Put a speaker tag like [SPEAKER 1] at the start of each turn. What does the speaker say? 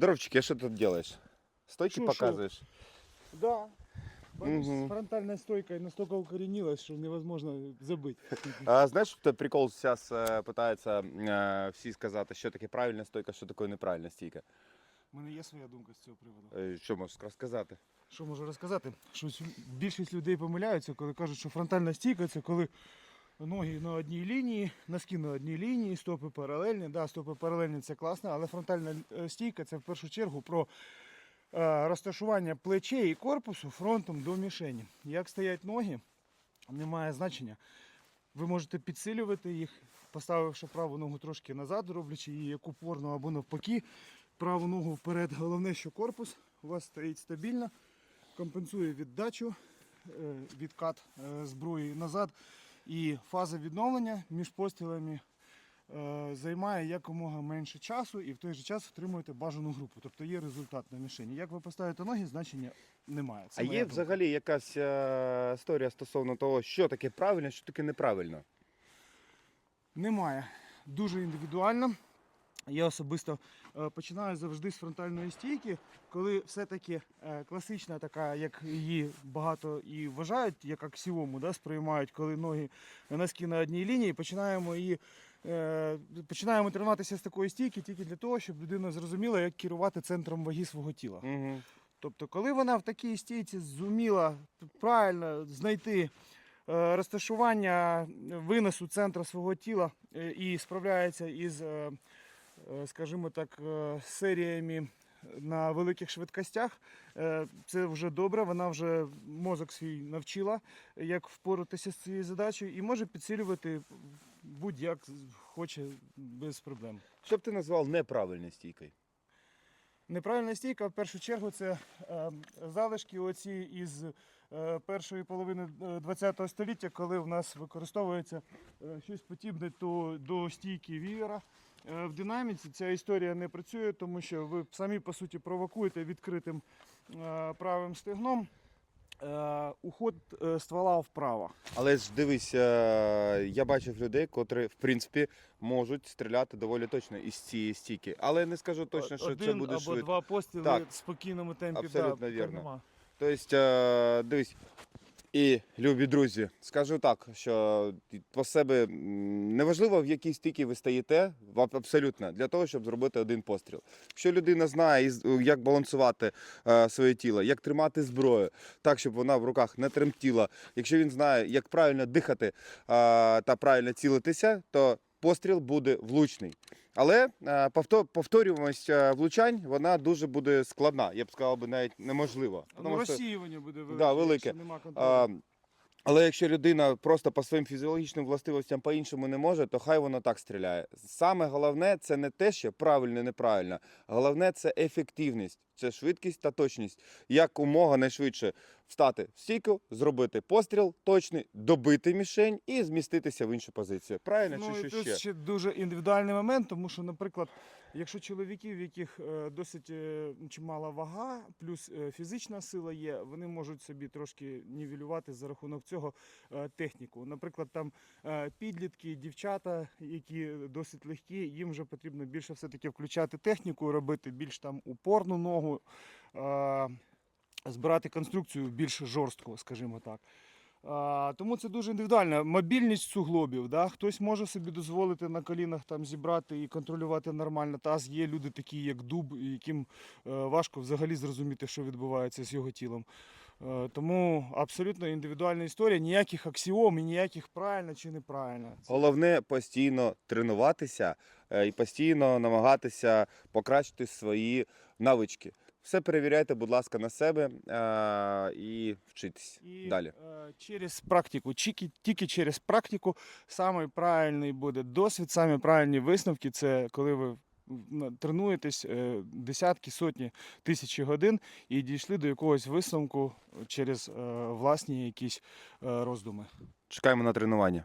[SPEAKER 1] Здоровчик, а что ты тут делаешь? Стойки
[SPEAKER 2] Шо, шо?
[SPEAKER 1] показываешь?
[SPEAKER 2] Да. Бачиш,
[SPEAKER 1] Мгм.
[SPEAKER 2] фронтальная стойка настолько укоренилась, что невозможно забыть.
[SPEAKER 1] А, знаєш, що прикол зараз е, питаються е, всі сказати, що таке правильна стойка, що таке неправильна стійка.
[SPEAKER 2] У мене є своя думка з цього приводу.
[SPEAKER 1] Е, Що можеш розказати?
[SPEAKER 2] Що можу розказати? Що сь- більшість людей помиляються, коли кажуть, що фронтальна стійка це коли ноги на одній лінії, носки на одній лінії, стопи паралельні. Да, стопи паралельні це класно, але фронтальна е, стійка це в першу чергу про е, розташування плечей і корпусу фронтом до мішені. Як стоять ноги, не має значення. Ви можете підсилювати їх, поставивши праву ногу трошки назад, роблячи її як упорну або навпаки, праву ногу вперед. Головне, що корпус у вас стоїть стабільно, компенсує віддачу, е, відкат зброї назад. І фаза відновлення між пострілами е, займає якомога менше часу і в той же час отримуєте бажану групу. Тобто є результат на мішені. Як ви поставите ноги, значення немає. Це
[SPEAKER 1] а є
[SPEAKER 2] думка.
[SPEAKER 1] взагалі якась е, історія стосовно того, що таке правильно, що таке неправильно?
[SPEAKER 2] Немає. Дуже індивідуально. Я особисто е, починаю завжди з фронтальної стійки, коли все-таки е, класична така, як її багато і вважають, як аксіому, да, сприймають, коли ноги носки на одній лінії, починаємо її. е, Починаємо тренуватися з такої стійки тільки для того, щоб людина зрозуміла, як керувати центром ваги свого тіла.
[SPEAKER 1] Угу.
[SPEAKER 2] Тобто, коли вона в такій стійці зуміла правильно знайти розташування виносу центру свого тіла і справляється із, скажімо так, е, серіями на великих швидкостях, е, це вже добре. Вона вже мозок свій навчила, як впоратися з цією задачею, і може підсилювати будь-як хоче без проблем.
[SPEAKER 1] Що б ти назвав неправильною стійкою?
[SPEAKER 2] Неправильна стійка в першу чергу це е, залишки оці із е, першої половини ХХ століття, коли в нас використовується е, щось подібне до, до стійки вієра. Е, в динаміці ця історія не працює, тому що ви самі по суті провокуєте відкритим е, правим стегном е, уход ствола вправо.
[SPEAKER 1] Але ж дивись, я бачив людей, котрі в принципі можуть стріляти доволі точно із цієї стійки. Але не скажу точно, що
[SPEAKER 2] Один
[SPEAKER 1] це буде
[SPEAKER 2] або
[SPEAKER 1] швидко.
[SPEAKER 2] два постріли в спокійному темпі.
[SPEAKER 1] Абсолютно
[SPEAKER 2] да,
[SPEAKER 1] вірно. Тобто, дивись, і любі друзі, скажу так, що по себе неважливо, в якій стійці ви стоїте, абсолютно, для того, щоб зробити один постріл. Якщо людина знає, як балансувати е, своє тіло, як тримати зброю, так, щоб вона в руках не тремтіла, якщо він знає, як правильно дихати е, та правильно цілитися, то постріл буде влучний. Але е, повторюваність е, влучань вона дуже буде складна. Я б сказав би навіть неможливо.
[SPEAKER 2] Ну,
[SPEAKER 1] Тому
[SPEAKER 2] розсіювання буде велике,
[SPEAKER 1] Да, велике.
[SPEAKER 2] нема
[SPEAKER 1] а, але якщо людина просто по своїм фізіологічним властивостям по-іншому не може, то хай воно так стріляє. Саме головне це не те, що правильно, неправильно. Головне це ефективність, це швидкість та точність. Як умога найшвидше встати в стійку, зробити постріл точний, добити мішень і зміститися в іншу позицію. Правильно
[SPEAKER 2] Ну,
[SPEAKER 1] чи що ще?
[SPEAKER 2] ще дуже індивідуальний момент, тому що, наприклад, якщо чоловіків, в яких е, досить е, чимала вага, плюс е, фізична сила є, вони можуть собі трошки нівелювати за рахунок цього техніку. Наприклад, там підлітки, дівчата, які досить легкі, їм вже потрібно більше все-таки включати техніку, робити більш там упорну ногу, е, збирати конструкцію більш жорстко, скажімо так. А, тому це дуже індивідуально. Мобільність суглобів. Да? Хтось може собі дозволити на колінах там зібрати і контролювати нормально таз. Є люди такі, як дуб, яким е, важко взагалі зрозуміти, що відбувається з його тілом. Е, тому абсолютно індивідуальна історія, ніяких аксіом і ніяких правильно чи неправильно.
[SPEAKER 1] Головне постійно тренуватися е, і постійно намагатися покращити свої навички. Все перевіряйте, будь ласка, на себе е, і вчитесь
[SPEAKER 2] І
[SPEAKER 1] далі.
[SPEAKER 2] е, через практику, тільки, тільки через практику самий правильний буде досвід, самі правильні висновки це коли ви м, тренуєтесь е, десятки, сотні тисячі годин і дійшли до якогось висновку через е, власні якісь е, роздуми.
[SPEAKER 1] Чекаємо на тренування.